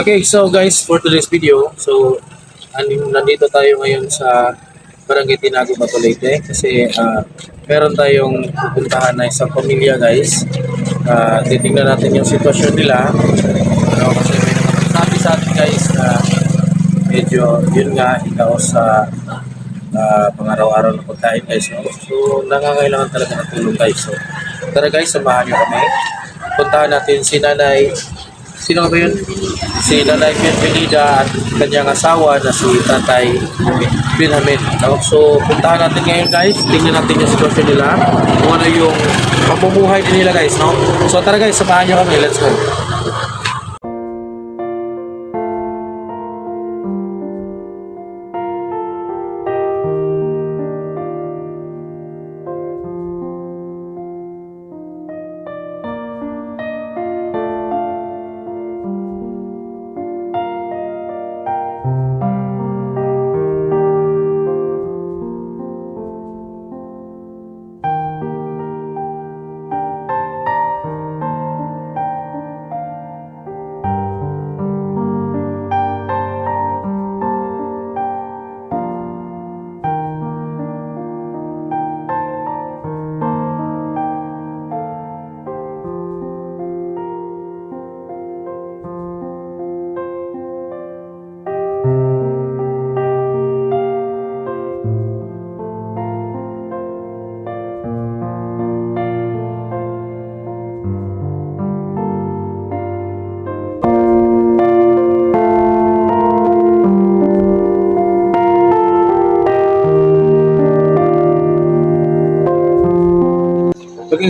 Okay, so guys, for today's video, so anim, nandito tayo ngayon sa Barangay Tinago, Batulete kasi ah, meron tayong pupuntahan na isang pamilya guys. Ah, titingnan natin yung sitwasyon nila. Ano, kasi may sabi sa atin guys na medyo yun nga ikaw sa ah, pangaraw-araw na pagkain guys. No? So nangangailangan talaga ng tulong guys. So tara guys, samahan niyo kami. Puntahan natin si Nanay Sino ba yun? Si Nanay Bienvenida at kanyang asawa na si Tatay Binhamin. No? So, puntahan natin ngayon guys. Tingnan natin yung sitwasyon nila. Kung ano yung pamumuhay din nila guys. No? So, tara guys, samahan nyo kami. Let's go.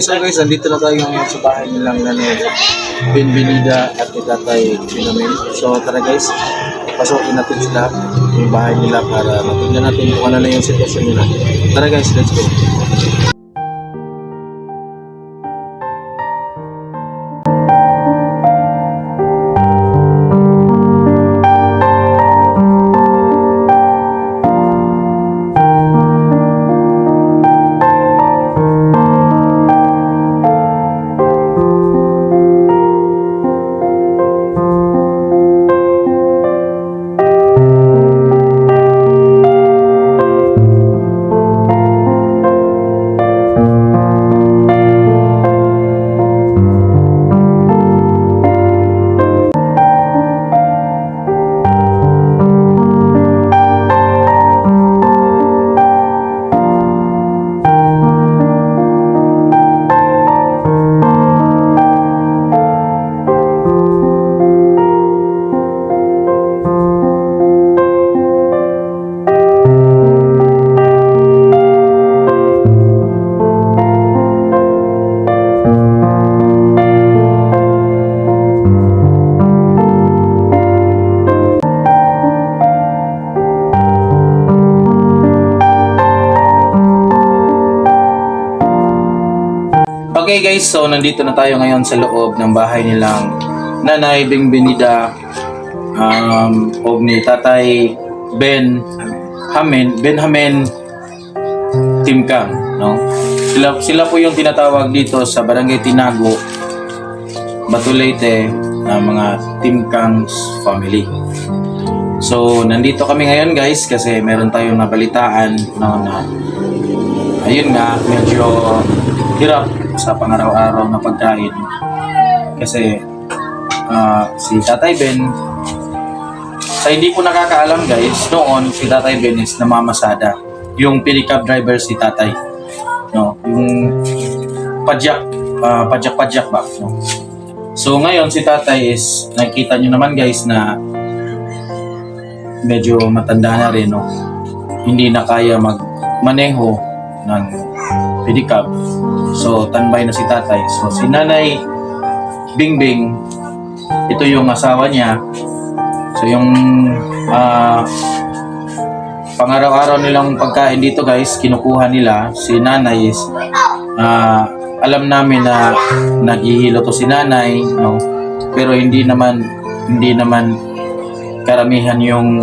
So guys, nandito na tayo ngayon sa bahay nilang Nanay Bienvenida at ni Tatay Binhamin. So, tara guys, pasukin natin sila yung bahay nila para matingnan natin kung ano na yung sitwasyon nila. Tara guys, let's go. Guys, so nandito na tayo ngayon sa loob ng bahay nilang Nanay Bienvenida um, o ni Tatay Ben Hamen, Ben Hamen Timkang, no? Sila, sila po yung tinatawag dito sa Barangay Tinago, Batulete, na mga Timkang's family. So, nandito kami ngayon guys kasi meron tayong nabalitaan no, na ayun nga, medyo hirap sa pangaraw-araw na pagkain. Kasi ah, si Tatay Ben, sa hindi po nakakaalam guys, noon si Tatay Ben is namamasada. Yung pick-up driver si Tatay. No, yung padyak, ah, padyak-padyak ba? No? So ngayon si Tatay is, nakikita nyo naman guys na medyo matanda na rin, no? Hindi na kaya magmaneho ng pedicab. So, tanbay na si tatay. So, si nanay Bingbing, ito yung asawa niya. So, yung ah, pangaraw-araw nilang pagkain dito guys, kinukuha nila. Si nanay is, ah, alam namin na naghihilo to si nanay, no? Pero hindi naman, hindi naman karamihan yung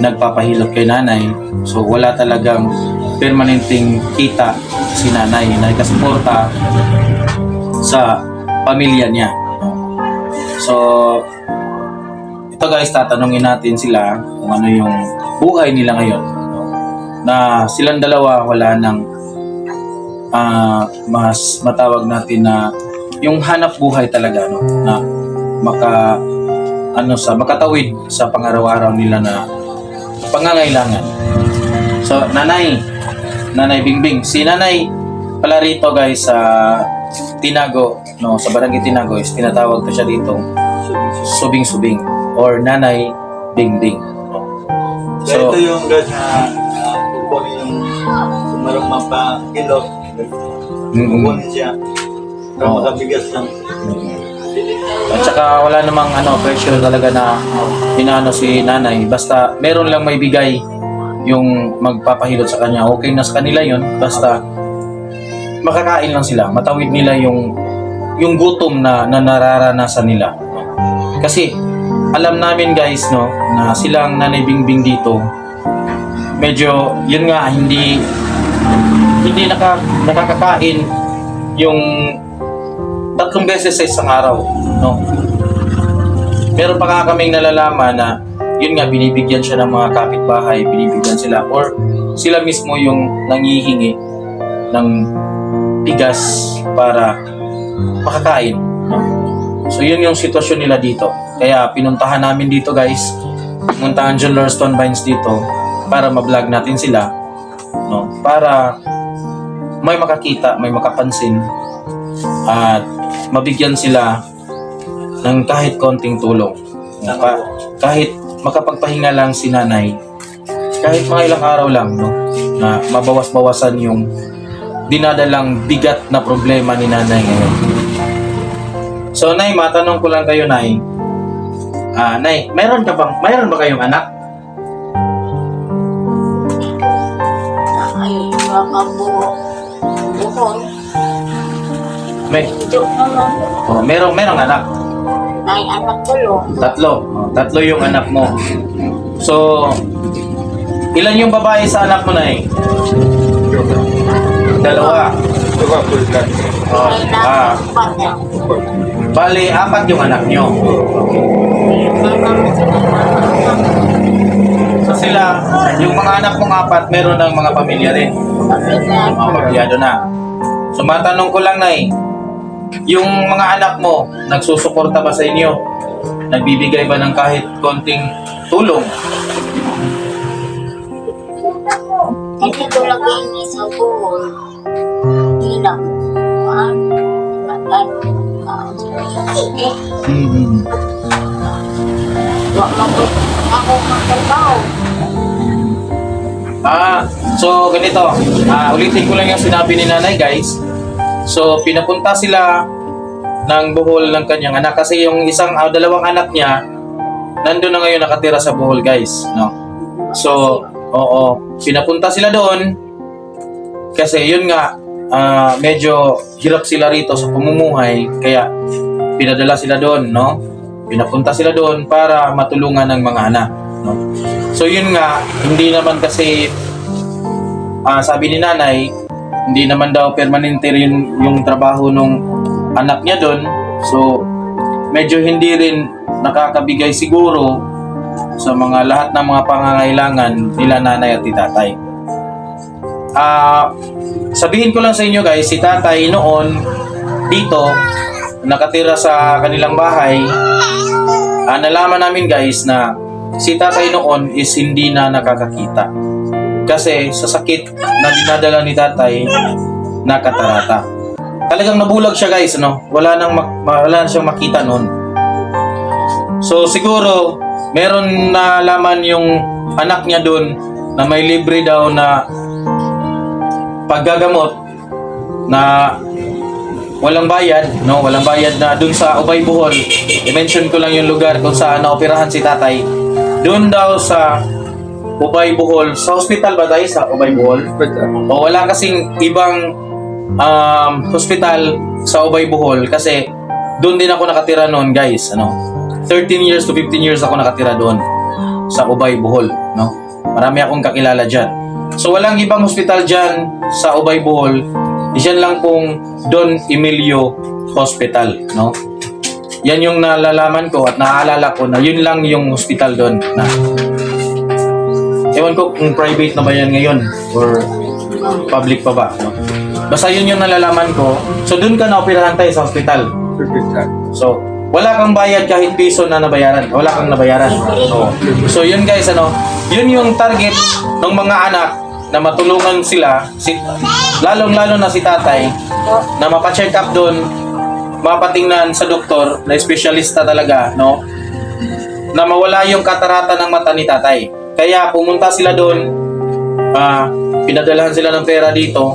nagpapahilot kay nanay. So wala talagang permanenteng kita si nanay na ikasuporta sa pamilya niya. So ito guys, tatanungin natin sila kung ano yung buhay nila ngayon. Na silang dalawa wala nang ah, mas matawag natin na yung hanap buhay talaga no na maka ano sa makatawid sa pangaraw-araw nila na pangangailangan. So, nanay, nanay Bingbing, si nanay pala rito guys sa Tinago, no, sa Barangay Tinago is tinatawag ko siya dito subing-subing or nanay Bingbing. No? So, So, ito yung guys na uh, kukunin yung kung mayroong mapakilot, mm, kukunin siya. Para makabigas ng At saka wala namang ano, pressure talaga na inaano si nanay. Basta meron lang may bigay yung magpapahilot sa kanya. Okay na sa kanila yun. Basta makakain lang sila. Matawid nila yung yung gutom na, na nararanasan nila. Kasi alam namin guys no na silang nanay bingbing dito medyo yun nga hindi hindi naka, nakakakain yung tatlong beses sa isang araw, no? Meron pa nga kaming nalalaman na yun nga, binibigyan siya ng mga kapitbahay, binibigyan sila, or sila mismo yung nangihingi ng bigas para makakain? So yun yung sitwasyon nila dito. Kaya pinuntahan namin dito guys, pumuntahan John Lurston Vines dito para ma-vlog natin sila, no? Para may makakita, may makapansin at mabigyan sila ng kahit konting tulong. Pa- kahit makapagpahinga lang si nanay, kahit mga ilang araw lang, no, na mabawas-bawasan yung dinadalang bigat na problema ni nanay ngayon. So, Nay, matanong ko lang kayo, Nay. Ah, Nay, meron ka bang, mayroon ba kayong anak? Ay, mga buho. Buhon. May, oh, merong, merong anak. Ay, anak ko lo. Tatlo. Oh, tatlo yung anak mo. So, ilan yung babae sa anak mo na eh? Dalawa. Oh, Ay, ah, nakakapata. bali, apat yung anak nyo. So sila, yung mga anak mong apat, meron ng mga pamilya rin. Mga pabyado na. So matanong ko lang, Nay, yung mga anak mo, nagsusuporta ba sa inyo? Nagbibigay ba ng kahit konting tulong? Hindi ko lagi ini sa. Hilang. Ah, magan. Ah, eh, Mm-hmm. Ako magtrabaho. Ah, so ganito. Ah, ulitin ko lang yung sinabi ni nanay, guys. So, pinapunta sila ng Bohol ng kanyang anak kasi yung isang ah, dalawang anak niya nandun na ngayon nakatira sa Bohol, guys, no. So, oo, pinapunta sila doon kasi yun nga ah, medyo hirap sila rito sa pamumuhay kaya pinadala sila doon, no. Pinapunta sila doon para matulungan ng mga anak, no. So yun nga, hindi naman kasi ah, sabi ni nanay, hindi naman daw permanente rin yung trabaho nung anak niya doon. So medyo hindi rin nakakabigay siguro sa mga lahat ng mga pangangailangan nila nanay at tatay. Ah, sabihin ko lang sa inyo guys, si tatay noon dito nakatira sa kanilang bahay. Ah, nalaman namin guys na si tatay noon is hindi na nakakakita. Kasi sa sakit na dinadala ni tatay, nakatarata. Talagang nabulag siya guys, no? Wala nang mak- wala na siyang makita noon. So siguro meron na laman yung anak niya doon na may libre daw na paggagamot na walang bayad, no? Walang bayad na dun sa Ubay Bohol. I-mention ko lang yung lugar kung saan naoperahan si tatay. Doon daw sa Ubay Bohol. Sa hospital ba tayo sa Ubay Bohol? O wala kasing ibang um, hospital sa Ubay Bohol kasi doon din ako nakatira noon, guys. Ano? 13 years to 15 years ako nakatira doon sa Ubay Bohol, no? Marami akong kakilala diyan. So walang ibang hospital diyan sa Ubay Bohol. Diyan lang pong Don Emilio Hospital, no? yan yung nalalaman ko at naaalala ko na yun lang yung hospital doon na ewan ko kung private na ba yan ngayon or public pa ba. No? Basta yun yung nalalaman ko. So doon ka na-operahan tayo sa hospital. So, wala kang bayad kahit piso na nabayaran. Wala kang nabayaran. So, so yun guys, ano, yun yung target ng mga anak na matulungan sila, si, lalong-lalo na si tatay, na mapacheck up doon, mapatingnan sa doktor, na espesyalista talaga, no? Na mawala yung katarata ng mata ni tatay. Kaya pumunta sila doon, ah, pinadalahan sila ng pera dito,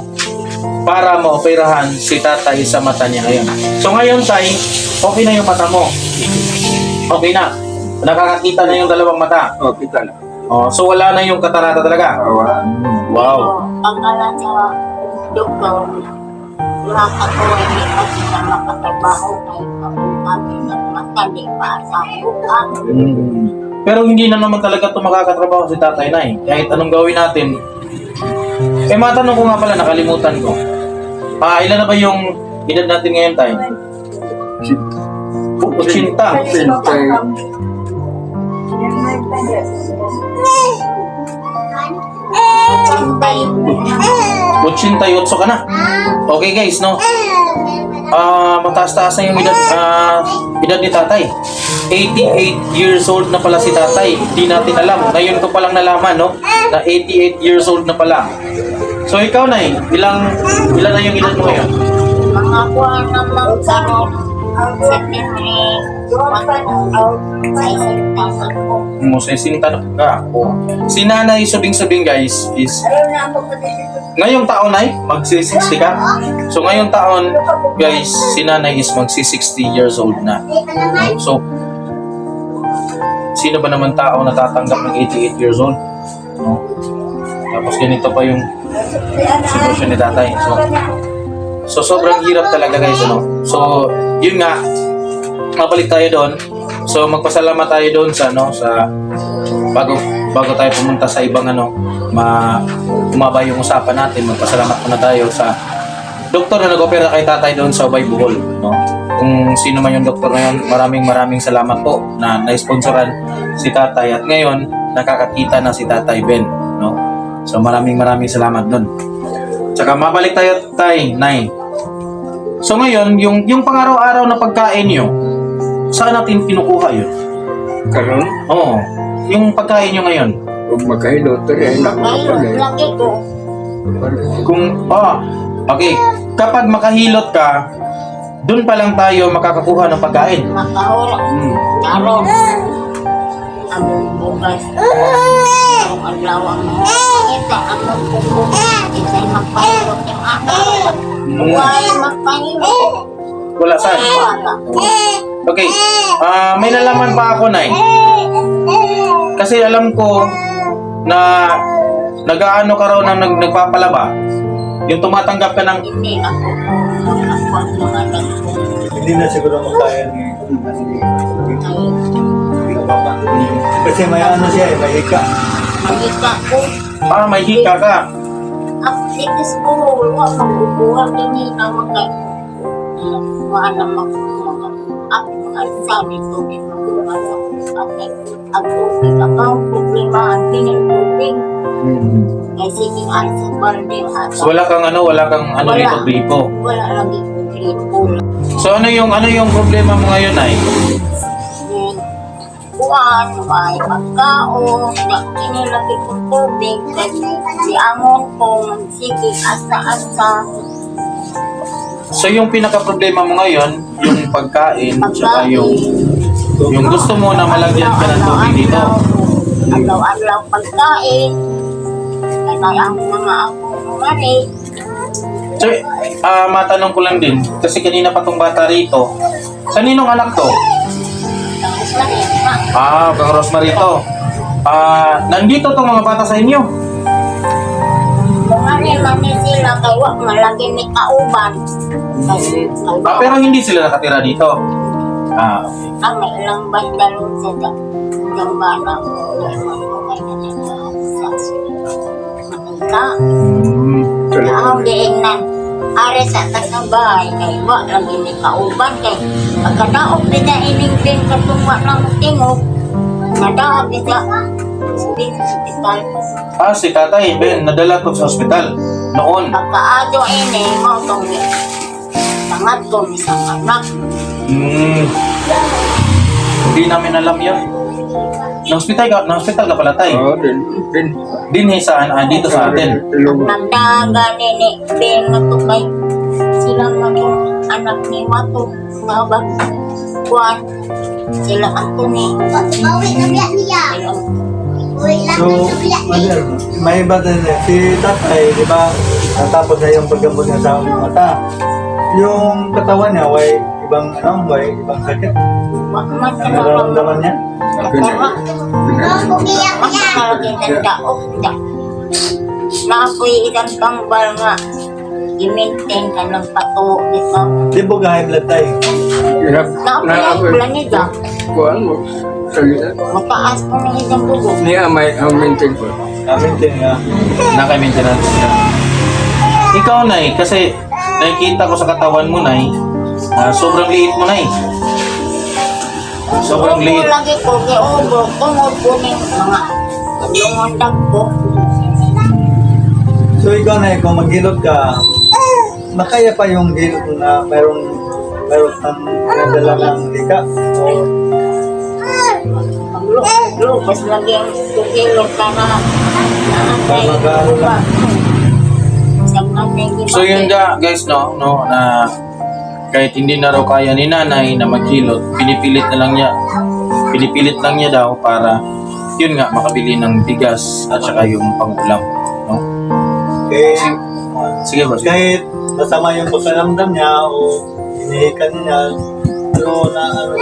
para maoperahan si tatay sa mata niya ngayon. So ngayon, tay, okay na yung mata mo. Okay na. Nakakakita na yung dalawang mata. Oh, kita na. Oh, so wala na yung katarata talaga. Wow. Pagkala sa doktor, lahat ako ay hindi kasi na makatrabaho kahit ako kami nagmatali pa sa bukan. Mm. Pero hindi na naman talaga ito makakatrabaho si tatay na eh. Kahit anong gawin natin. Eh matanong ko nga pala, nakalimutan ko. Ah, ilan na ba yung edad natin ngayon tayo? 80. 80. Kutsintayotso ka na. Okay guys, no? Ah, uh, mataas-taas na yung edad, uh, edad ni tatay. 88 years old na pala si tatay. Hindi natin alam. Ngayon ko palang nalaman, no? Na 88 years old na pala. So ikaw na eh, ilang, ilan na yung edad mo ngayon? Mga buwan na lang sa September mo sa sinta na ka. Oh. Si Nanay Subing-Subing guys is ngayong taon ay magsi-60 ka. So ngayong taon guys, si Nanay is magsi-60 years old na. So sino ba naman tao na tatanggap ng 88 years old? No? Tapos ganito pa yung sitwasyon ni tatay. So, so sobrang hirap talaga guys, ano? So, yun nga, mabalik tayo doon. So, magpasalamat tayo doon sa, ano, sa, bago, bago tayo pumunta sa ibang, ano, ma, umaba yung usapan natin, magpasalamat muna tayo sa doktor na nag-opera kay tatay doon sa Ubay Bohol, no? Kung sino man yung doktor na yun, maraming maraming salamat po na na-sponsoran si tatay at ngayon nakakakita na si tatay Ben, no? So maraming maraming salamat doon. Tsaka mabalik tayo tay, nay. So ngayon, yung yung pang-araw-araw na pagkain nyo, saan natin kinukuha yun? Karon, Oo. Yung pagkain nyo ngayon. huwag makahilot, ay Ngayon, laki ko. Kung, ah, okay. Kapag makahilot ka, doon pa lang tayo makakakuha ng pagkain. Makahura. Hmm. Karon. Ang bugas. Ang adlaw ang kita. Ang bugas. Isa'y magpahirot yung akin. Huwag magpahirot. Wala saan. Wala. Okay. Ah, may nalaman pa ako, Nay. Kasi alam ko na nag-aano ka raw ng nag, nagpapalaba. Yung tumatanggap ka ng Hindi na nagpo. Hindi na siguro makaya ni Kasi may ano siya, eh, may hika. Magika ko. ah, may hika ka. Aktivis ko. Wala magbubuhat. Hindi na magay. Wala na mag At mga sabi ko, ako sa akin. Ang tubig, ang problema, ang tingin tubig. Kaya sige, ay sa at So, wala kang ano, wala kang ano Wala. dito, gripo. wala lagi ko gripo. So, ano yung ano yung problema mo ngayon, Nay? Buwan, may pagkaon, na inilagi ko tubig, kasi si Amon kong sige, asa-asa, So, yung pinaka-problema mo ngayon, yung pagkain, tsaka yung yung gusto mo na malagyan ka ng tubig dito. Araw-araw pagkain, kaya ang mga ako umari, So, ah matanong ko lang din, kasi kanina pa tong bata rito, kaninong anak to? Ah, kang Rosemary to. Ah, nandito tong mga bata sa inyo. Ni sila, kaya wak malagi ni kauban. Kasi, Ah, pero hindi sila nakatira dito. Ah, okay. ang may ilang bandalo sa da, ng bala ko, magpapay na nila sa Makita. Hmm. Na ang diin na, are sa tatang bahay kay wa lagi ni kauban kay pagkadaog nila ining din katungwa ng tingog nadaog nila sa hospital Ah, si tatay, Ben, nadala ko sa ospital. Noon. pagkaado ini mo tong tangat ko ni sa anak Hmm. Hindi namin alam yan. Na-hospital ka, na-hospital ka pala, tay. Oo, din. Din. Din eh, saan? Ah, dito sa atin. Ilog. nagdaga ni ni Ben nga to kay sila nga yung anak ni Mato tawag Juan sila ato ni Bawi na niya. Ayun. Uy, lang So, niya. mother, may iba din eh. Si tatay, di ba, natapos na yung paggamot niya sa mata. Yung katawan niya, way ibang, ano, way ibang sakit. Ano na nararamdaman niya? Tara. Umiyak Mas niya. kalagay ng daog da. Naapoy ilang kambal nga. I-maintain ka ng pato. Di ba high blood tayo? Hirap. Naapoy Na ang ako. planida. Kuhaan mo. Mataas po ng isang dugo. Niya may ang maintain ko. Namin din nga. Naka-maintenance niya. Ikaw, Nay, kasi nakikita ko sa katawan mo, Nay, ah, sobrang liit mo, Nay. Sobrang liit. lagi ko kay ubo. Tungod po ni mga lungondag ko. So ikaw na, kung maghilot ka, makaya pa yung hilot na mayroong mayroong kang nadala ng lika. O Ang lu- lupas lagi ang tukilog ka na. Nakatay. Mag-aaral lang. So yun nga, guys, no, no, na kahit hindi na raw kaya ni nanay na maghilot, pinipilit na lang niya, pinipilit lang niya daw para, yun nga, makabili ng bigas at saka yung pangulam. No? Sige ba? Sige. kahit masama yung pakiramdam niya o hinihikan niya, ano na, ano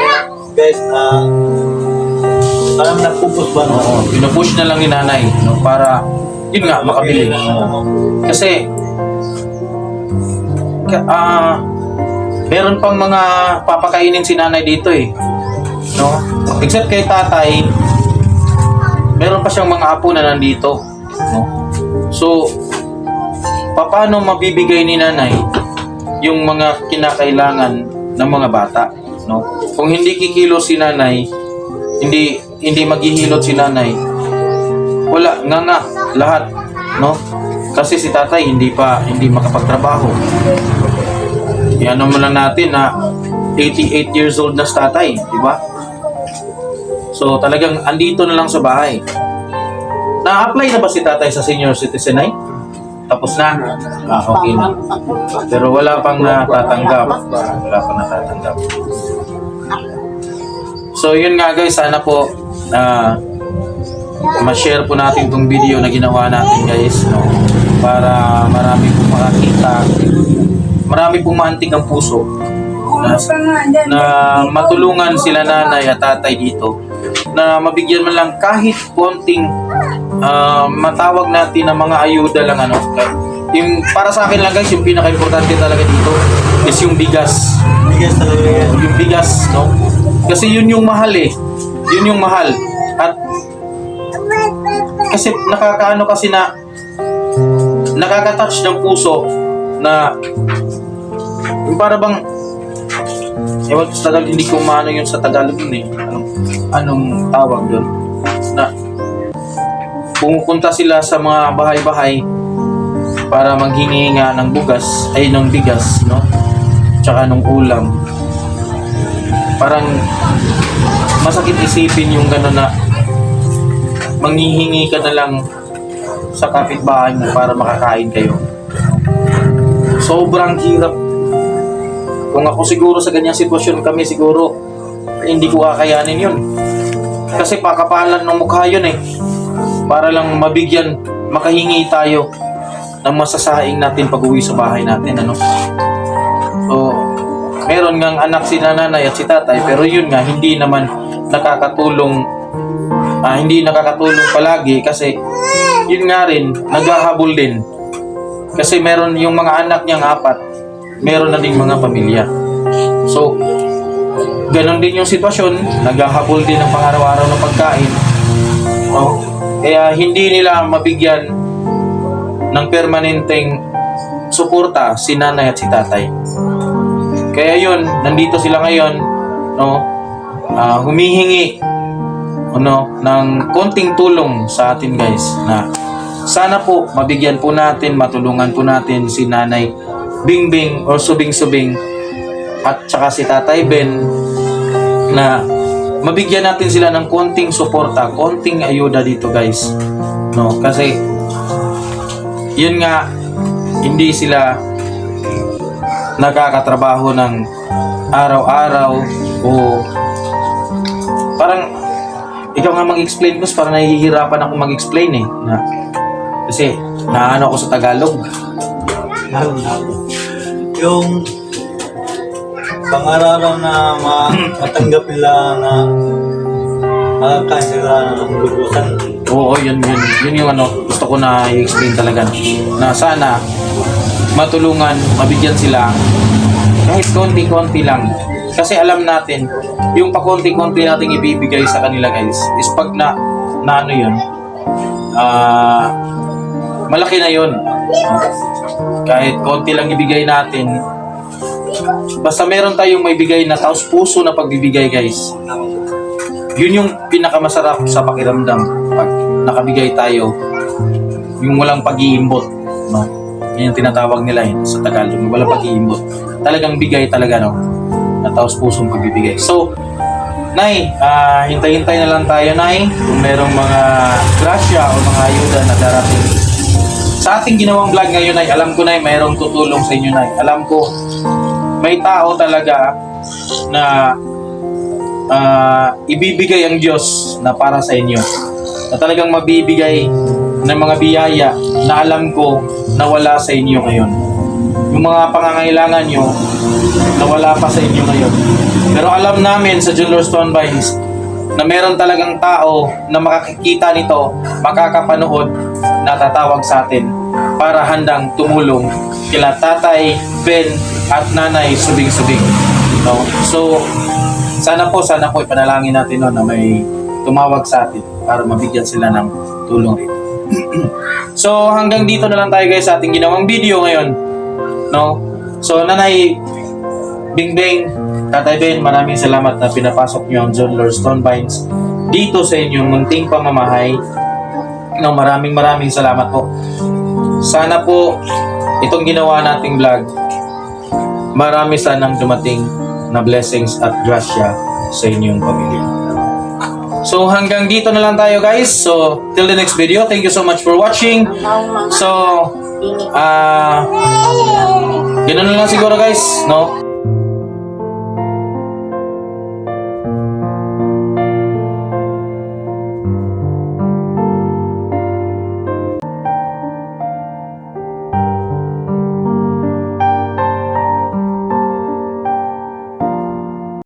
guys, na parang nagpupus ba? Oo, pinupush na lang ni nanay no, para, yun nga, makabili. Kasi, ka- ah, meron pang mga papakainin si nanay dito eh. No? Except kay tatay, meron pa siyang mga apo na nandito. No? So, paano mabibigay ni nanay yung mga kinakailangan ng mga bata? No? Kung hindi kikilo si nanay, hindi hindi maghihilot si nanay, wala nga nga lahat, no? Kasi si tatay hindi pa hindi makapagtrabaho. Yan mo lang natin na 88 years old na si tatay, di ba? So talagang andito na lang sa bahay. Na-apply na ba si tatay sa senior citizen ay? Tapos na? Ah, okay na. Pero wala pang natatanggap. Wala pang natatanggap. So yun nga guys, sana po na ma-share po natin tong video na ginawa natin guys no? para marami pong makakita marami pong maantig ang puso na, na matulungan sila nanay at tatay dito na mabigyan man lang kahit konting ah, matawag natin ng mga ayuda lang ano yung para sa akin lang guys yung pinaka-importante talaga dito is yung bigas Bigas talaga yan. yung bigas, no? Kasi yun yung mahal eh. Yun yung mahal. At kasi nakakaano kasi na nakaka-touch ng puso na yung para bang ewan ko sa Tagalog, hindi ko maano yun sa Tagalog yun eh. Anong, anong tawag doon? Na pumupunta sila sa mga bahay-bahay para maghingi nga ng bugas, ay ng bigas, no? Tsaka ng ulam. Parang masakit isipin yung gano'n na manghihingi ka na lang sa kapitbahay mo para makakain kayo. Sobrang hirap. Kung ako siguro sa ganyang sitwasyon kami siguro hindi ko kakayanin yun. Kasi pakapalan ng mukha yun eh. Para lang mabigyan, makahingi tayo ng masasaing natin pag uwi sa bahay natin. Ano? So, meron ngang anak si nanay at si tatay pero yun nga hindi naman nakakatulong ah, hindi nakakatulong palagi kasi yun nga rin naghahabol din kasi meron yung mga anak niyang apat meron na ding mga pamilya so ganon din yung sitwasyon naghahabol din ng pang-araw-araw na pagkain no? kaya hindi nila mabigyan ng permanenteng suporta si nanay at si tatay. Kaya yun, nandito sila ngayon, no? Ah, humihingi ano, ng konting tulong sa atin guys na sana po mabigyan po natin, matulungan po natin si Nanay Bingbing or Subing-Subing at saka si Tatay Ben na mabigyan natin sila ng konting suporta, konting ayuda dito guys. No, kasi yun nga hindi sila nakakatrabaho ng araw-araw o ikaw nga mag-explain boss, parang nahihirapan ako mag-explain eh. Na, kasi naano ako sa Tagalog. Lalo na ako. Yung pang-araw na ma matanggap nila na makakain sila ng lubusan. Oo, yun, yun, yun yung ano, gusto ko na i-explain talaga. Na sana matulungan, mabigyan sila kahit konti-konti lang. Kasi alam natin, yung pakonti-konti nating ibibigay sa kanila guys, is pag na, na ano yun, ah, malaki na yun. Kahit konti lang ibigay natin, basta meron tayong may bigay na taos puso na pagbibigay guys. Yun yung pinakamasarap sa pakiramdam pag nakabigay tayo yung walang pag-iimbot no yun yung tinatawag nila yun sa Tagalog walang pag-iimbot talagang bigay talaga no na taos pusong pagbibigay so Nay, ah, hintay-hintay na lang tayo, Nay, kung merong mga grasya o mga ayuda na darating. Sa ating ginawang vlog ngayon, Nay, alam ko, Nay, mayroong tutulong sa inyo, Nay. Alam ko, may tao talaga na ah, ibibigay ang Diyos na para sa inyo. Na talagang mabibigay ng mga biyaya na alam ko na wala sa inyo ngayon. Yung mga pangangailangan nyo na wala pa sa inyo ngayon. Pero alam namin sa Jeweler Stone Vines na meron talagang tao na makakikita nito, makakapanood, na tatawag sa atin para handang tumulong kila tatay, Ben, at nanay subing-subing. No? So, sana po, sana po ipanalangin natin no, na may tumawag sa atin para mabigyan sila ng tulong rito. so, hanggang dito na lang tayo guys sa ating ginawang video ngayon. No? So, nanay Bingbing, Tatay Ben, maraming salamat na pinapasok niyo ang John Lord Stonebines dito sa inyong munting pamamahay. No, maraming maraming salamat po. Sana po itong ginawa nating vlog, marami sanang dumating na blessings at grasya sa inyong pamilya. So hanggang dito na lang tayo guys. So till the next video, thank you so much for watching. So ah, ganun na lang siguro guys, no?